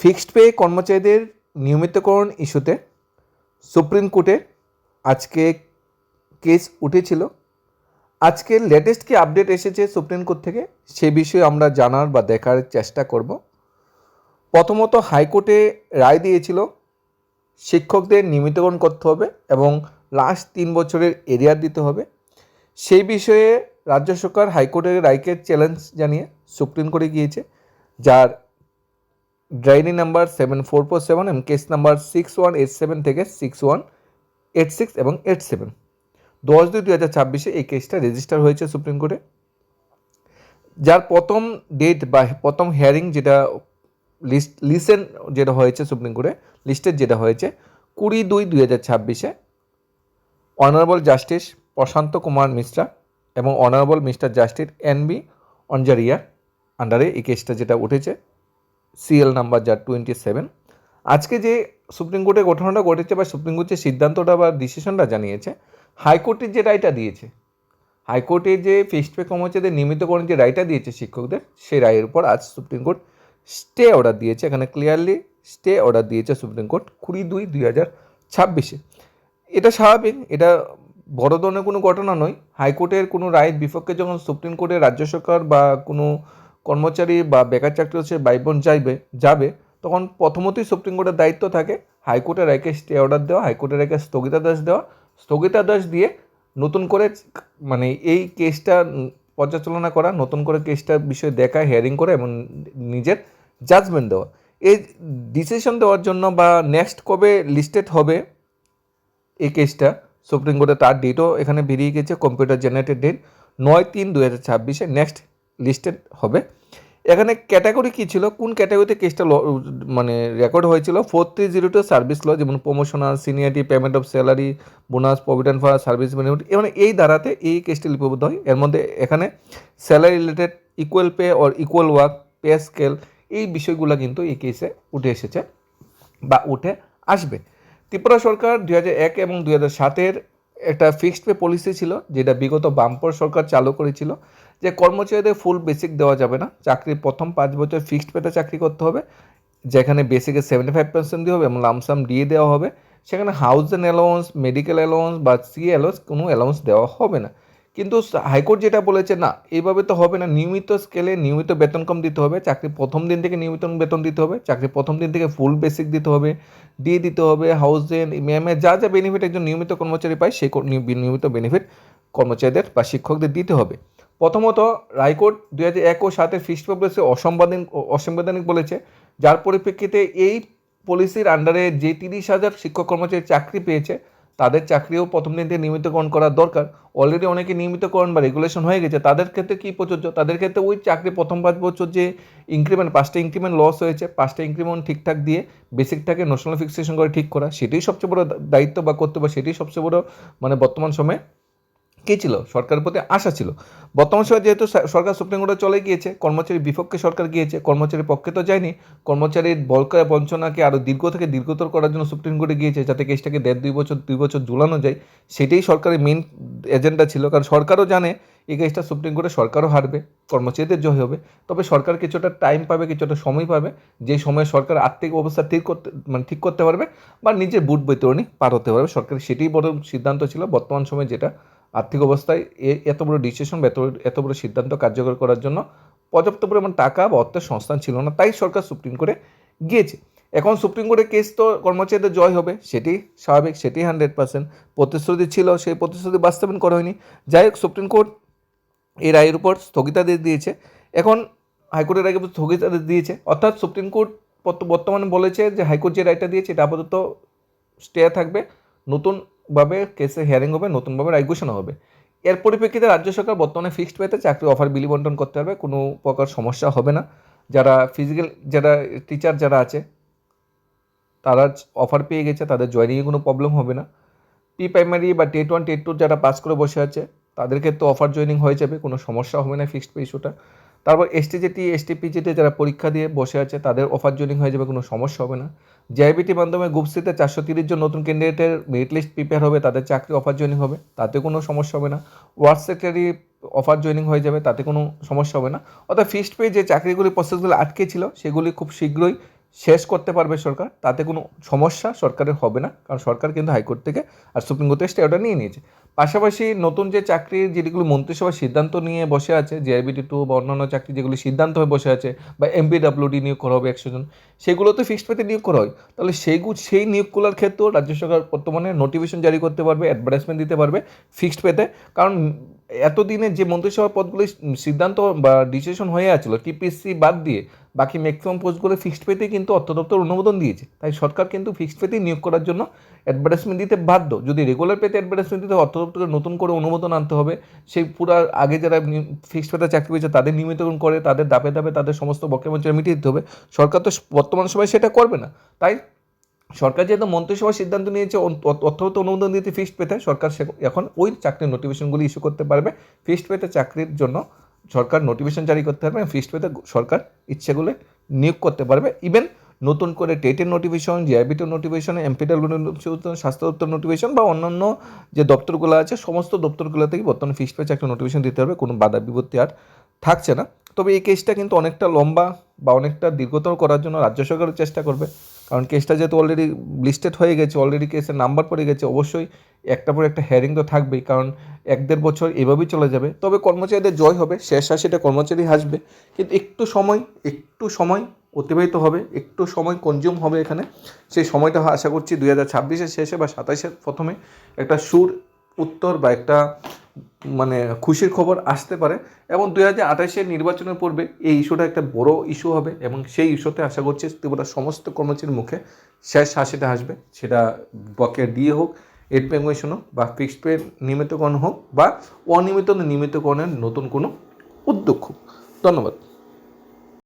Fixed pay কর্মচারীদের নিয়মিতকরণ ইস্যুতে supreme কোর্টে আজকে কেস উঠেছিল। আজকে লেটেস্ট কি আপডেট এসেছে সুপ্রিম কোর্ট থেকে সে বিষয়ে আমরা জানার বা দেখার চেষ্টা করব। প্রথমত হাইকোর্টে রায় দিয়েছিল, শিক্ষকদের নিয়মিতকরণ করতে হবে এবং লাস্ট তিন বছরের এরিয়ার দিতে হবে। সেই বিষয়ে রাজ্য সরকার হাইকোর্টের রায়কে চ্যালেঞ্জ জানিয়ে সুপ্রিম কোর্টে গিয়েছে, যার diary number seven four four seven এবং case number six one eight seven থেকে সিক্স ওয়ান এইট সিক্স এবং এইট সেভেন দশ দুই দু হাজার ছাব্বিশে এই কেসটা রেজিস্টার হয়েছে সুপ্রিম কোর্টে যার প্রথম ডেট বা প্রথম হিয়ারিং যেটা লিস্ট লিসেন যেটা হয়েছে সুপ্রিম কোর্টে লিস্টের যেটা হয়েছে, কুড়ি দুই দুই হাজার ছাব্বিশে অনারেবল জাস্টিস প্রশান্ত কুমার মিশ্রা এবং honourable mister justice N B Anjaria আন্ডারে এই কেসটা যেটা উঠেছে। সিএল নাম্বার যার টোয়েন্টি সেভেন আজকে যে সুপ্রিম কোর্টে ঘটনাটা ঘটেছে বা সুপ্রিম কোর্ট যে সিদ্ধান্তটা বা ডিসিশনটা জানিয়েছে হাইকোর্টের যে রায়টা দিয়েছে, হাইকোর্টে যে ফিক্সড পে কর্মচারীদের নিয়মিতকরণ যে রায়টা দিয়েছে শিক্ষকদের, সেই রায়ের উপর আজ সুপ্রিম কোর্ট স্টে অর্ডার দিয়েছে। এখানে ক্লিয়ারলি স্টে অর্ডার দিয়েছে সুপ্রিম কোর্ট কুড়ি দুই দুই হাজার ছাব্বিশে। এটা স্বাভাবিক, এটা বড় ধরনের কোনো ঘটনা নয়। হাইকোর্টের কোনো রায়ের বিপক্ষে যখন সুপ্রিম কোর্টে রাজ্য সরকার বা কোনো কর্মচারী বা বেকার চাকরি হচ্ছে বাইবন যাইবে, যাবে, তখন প্রথমতই সুপ্রিম কোর্টের দায়িত্ব থাকে হাইকোর্টের রায়কে স্টে অর্ডার দেওয়া, হাইকোর্টের রায়কে স্থগিতাদেশ দেওয়া। স্থগিতাদেশ দিয়ে নতুন করে মানে এই কেসটা পর্যালোচনা করা, নতুন করে কেসটার বিষয়ে দেখা হিয়ারিং করা এবং নিজের জাজমেন্ট দেওয়া। এই ডিসিশন দেওয়ার জন্য বা নেক্সট কবে লিস্টেড হবে এই কেসটা সুপ্রিম কোর্টে তার ডেটও এখানে বেরিয়ে গেছে কম্পিউটার জেনারেটেড ডেট নয় তিন দু হাজার ছাব্বিশে। নেক্সট লিস্টেড হবে। এখানে ক্যাটাগরি কী ছিল? কোন ক্যাটাগরিতে কেসটা ল মানে রেকর্ড হয়েছিল? Four three zero two service law যেমন promotional seniority payment of salary bonus provident fund service benefit মানে এই ধারাতে এই কেসটি লিপিবদ্ধ হয়। এর মধ্যে এখানে salary related equal pay or equal work pay scale এই বিষয়গুলো কিন্তু এই কেসে উঠে এসেছে বা উঠে আসবে। ত্রিপুরা সরকার দু হাজার এক এবং দু হাজার সাতের একটা ফিক্সড পে পলিসি ছিল, যেটা বিগত বামপর সরকার চালু করেছিল, যে কর্মচারীদের ফুল বেসিক দেওয়া যাবে না। চাকরির প্রথম পাঁচ বছর ফিক্সড পেতে চাকরি করতে হবে, যেখানে বেসিকে সেভেন্টি ফাইভ পার্সেন্ট দিয়ে হবে এবং লামসাম দিয়ে দেওয়া হবে। সেখানে হাউজিং অ্যালাউন্স মেডিকেল অ্যালাউন্স বা সি অ্যালাউন্স কোনো অ্যালাউন্স দেওয়া হবে না। কিন্তু হাইকোর্ট যেটা বলেছে, না এইভাবে তো হবে না। নিয়মিত স্কেলে নিয়মিত বেতন কম দিতে হবে। চাকরি প্রথম দিন থেকে নিয়মিত বেতন দিতে হবে। চাকরি প্রথম দিন থেকে ফুল বেসিক দিতে হবে। দিয়ে দিতে হবে হাউস রেন্ট ইএমআই যা যা বেনিফিট একজন নিয়মিত কর্মচারী পায় সেই নিয়মিত বেনিফিট কর্মচারীদের বা শিক্ষকদের দিতে হবে। প্রথমত রায়কোর্ট দুই হাজার এক ও সাতের ফিক্সড পলিসি অসংবাদিক অসাংবিধানিক বলেছে, যার পরিপ্রেক্ষিতে এই পলিসির আন্ডারে যে তিরিশ হাজার শিক্ষক কর্মচারী চাকরি পেয়েছে তাদের চাকরিও প্রথম দিন থেকে নিয়মিতকরণ করা দরকার। অলরেডি অনেকে নিয়মিতকরণ বা রেগুলেশন হয়ে গেছে। তাদের ক্ষেত্রে কী প্রযোজ্য? তাদের ক্ষেত্রে ওই চাকরি প্রথম পাঁচ বছর যে ইনক্রিমেন্ট পাঁচটা ইনক্রিমেন্ট লস হয়েছে, পাঁচটা ইনক্রিমেন্ট ঠিকঠাক দিয়ে বেসিকটাকে ন্যাশনাল ফিক্সেশন করে ঠিক করা, সেটাই সবচেয়ে বড় দায়িত্ব বা কর্তব্য, সেটাই সবচেয়ে বড় মানে বর্তমান সময়ে কী ছিল? সরকারের প্রতি আশা ছিল। বর্তমান সময় যেহেতু সরকার সুপ্রিম কোর্টে চলে গিয়েছে কর্মচারীর বিপক্ষে সরকার গিয়েছে, কর্মচারীর পক্ষে তো যায়নি, কর্মচারীর বলকা বঞ্চনাকে আরও দীর্ঘ থেকে দীর্ঘতর করার জন্য সুপ্রিম কোর্টে গিয়েছে, যাতে কেসটাকে দেড়, দুই বছর দুই বছর ঝুলানো যায়, সেটাই সরকারের মেন এজেন্ডা ছিল। কারণ সরকারও জানে এই কেসটা সুপ্রিম কোর্টে সরকারও হারবে, কর্মচারীদের জয় হবে। তবে সরকার কিছুটা টাইম পাবে, কিছুটা সময় পাবে, যে সময়ে সরকার আর্থিক অবস্থা ঠিক করতে মানে ঠিক করতে পারবে বা নিজের বুট বৈতরণী পার হতে পারবে। সরকারের সেটাই বড় সিদ্ধান্ত ছিল। বর্তমান সময়ে যেটা আর্থিক অবস্থায় এত বড় ডিসিশন এত এত বড় সিদ্ধান্ত কার্যকর করার জন্য পর্যাপ্ত পরিমাণ টাকা বা অর্থের সংস্থান ছিল না, তাই সরকার সুপ্রিম কোর্টে গিয়েছে। এখন সুপ্রিম কোর্টের কেস তো কর্মচারীদের জয় হবে, সেটি স্বাভাবিক, সেটি হান্ড্রেড পার্সেন্ট প্রতিশ্রুতি ছিল, সেই প্রতিশ্রুতি বাস্তবায়ন করা হয়নি। যাই হোক, সুপ্রিম কোর্ট এই রায়ের উপর স্থগিতাদেশ দিয়েছে। এখন হাইকোর্টের আগে স্থগিতাদেশ দিয়েছে। অর্থাৎ সুপ্রিম কোর্ট বর্তমানে বলেছে যে হাইকোর্ট যে রায়টা দিয়েছে, এটা আপাতত স্টে থাকবে। নতুনভাবে কেসে হিয়ারিং হবে, নতুনভাবে রায় ঘোষণা হবে। এর পরিপ্রেক্ষিতে রাজ্য সরকার বর্তমানে ফিক্সড পেতে চাকরি অফার বিলি বন্টন করতে হবে কোনো প্রকার সমস্যা হবে না। যারা ফিজিক্যাল যারা টিচার যারা আছে, তারা অফার পেয়ে গেছে, তাদের জয়নিংয়ে কোনো প্রবলেম হবে না। প্রি প্রাইমারি বা টেট ওয়ান টেট টু যারা পাস করে বসে আছে, তাদের ক্ষেত্রে অফার জয়নিং হয়ে যাবে, কোনো সমস্যা হবে না ফিক্সড পে ইস্যুটা তারপর এসটি জেটি এসটি পিজিতে যারা পরীক্ষা দিয়ে বসে আছে, তাদের অফার জয়নিং হয়ে যাবে, কোনো সমস্যা হবে না। জেআইবিটির মাধ্যমে গ্রুপ সিতে চারশো তিরিশ জন নতুন ক্যান্ডিডেটের মেরিট লিস্ট প্রিপেয়ার হবে, তাদের চাকরি অফার জয়নিং হবে, তাতে কোনো সমস্যা হবে না। ওয়ার্ড সেক্রেটারি অফার জয়নিং হয়ে যাবে, তাতে কোনো সমস্যা হবে না। অর্থাৎ ফিক্সড পে যে চাকরিগুলি প্রসেসগুলো আটকে ছিল, সেগুলি খুব শীঘ্রই শেষ করতে পারবে সরকার, তাতে কোনো সমস্যা সরকারের হবে না। কারণ সরকার কিন্তু হাইকোর্ট থেকে আর সুপ্রিম কোর্ট স্টে অর্ডার নিয়ে নিয়েছে। পাশাপাশি নতুন যে চাকরির যেগুলো মন্ত্রিসভা সিদ্ধান্ত নিয়ে বসে আছে জেআইবিটি টু বা অন্যান্য চাকরি যেগুলি সিদ্ধান্ত হয়ে বসে আছে, বা এমপিডাব্লিউডি নিয়োগ করা হবে একশো জন সেগুলো তো ফিক্সড পেতে নিয়োগ করা হয়। তাহলে সেইগুলো সেই নিয়োগগুলোর ক্ষেত্রেও রাজ্য সরকার বর্তমানে নোটিফিকেশন জারি করতে পারবে অ্যাডভার্টাইজমেন্ট দিতে পারবে ফিক্সড পেতে কারণ এতদিনে যে মন্ত্রিসভা পদগুলি সিদ্ধান্ত বা ডিসিশন হয়ে আছিল টিপিএসসি বাদ দিয়ে বাকি ম্যাক্সিমাম পোস্টগুলো ফিক্সড পেতে কিন্তু অর্থ দপ্তর অনুমোদন দিয়েছে। তাই সরকার কিন্তু ফিক্সড পেতেই নিয়োগ করার জন্য অ্যাডভার্টাইজমেন্ট দিতে বাধ্য। যদি রেগুলার পেতে অ্যাডভার্টাইজমেন্ট দিতে অর্থ দপ্তরকে নতুন করে অনুমোদন আনতে হবে। সেই পুরো আগে যারা ফিক্সড পেতে চাকরি পেয়েছে, তাদের নিয়মিতকরণ করে, তাদের দাপে দাপে তাদের সমস্ত বকেয়া মঞ্চে মিটিয়ে দিতে হবে। সরকার তো বর্তমান সময় সেটা করবে না। তাই সরকার যেহেতু মন্ত্রিসভা সিদ্ধান্ত নিয়েছে অর্থগত অনুমোদন দিতে ফিক্সড পেতে সরকার এখন ওই চাকরির নোটিফিকেশনগুলি ইস্যু করতে পারবে। ফিক্সড পেতে চাকরির জন্য সরকার নোটিফিকেশন জারি করতে পারবে ফিক্সড পেতে সরকার ইচ্ছেগুলো নিয়োগ করতে পারবে। ইভেন নতুন করে টেটের নোটিফিকেশন জিআইবিটির নোটিফিকেশন নোটিফিকেশন স্বাস্থ্য দপ্তর নোটিফিকেশন বা অন্যান্য যে দপ্তরগুলো আছে, সমস্ত দপ্তরগুলো থেকে বর্তমানে ফিক্সড পেয়ে একটা নোটিফিকেশন দিতে হবে। কোনো বাধা বিপত্তি আর থাকছে না। তবে এই কেসটা কিন্তু অনেকটা লম্বা বা অনেকটা দীর্ঘতর করার জন্য রাজ্য সরকারও চেষ্টা করবে। কারণ কেসটা যেহেতু অলরেডি লিস্টেড হয়ে গেছে অলরেডি কেসের নাম্বার পড়ে গেছে, অবশ্যই একটা পর একটা হ্যারিং তো থাকবেই, কারণ এক দেড় বছর এভাবেই চলে যাবে। তবে কর্মচারীদের জয় হবে, শেষ সেটা কর্মচারী হাসবে। কিন্তু একটু সময় একটু সময় অতিবাহিত হবে, একটু সময় কনজিউম হবে এখানে। সেই সময়টা আশা করছি দুই হাজার ছাব্বিশের শেষে বা সাতাশের প্রথমে একটা সুর উত্তর বা একটা মানে খুশির খবর আসতে পারে এবং দুই হাজার আঠাশের নির্বাচনের পূর্বে এই ইস্যুটা একটা বড় ইস্যু হবে এবং সেই ইস্যুতে আশা করছি ত্রিপুরার সমস্ত কর্মচারীর মুখে শেষ হাসিটা আসবে। সেটা বকে দিয়ে হোক, এড পেমেন্ট হোক বা ফিক্সড পে নিয়মিতকরণ হোক বা অনিয়মিত নিয়মিতকরণের নতুন কোনো উদ্যোগ হোক। ধন্যবাদ।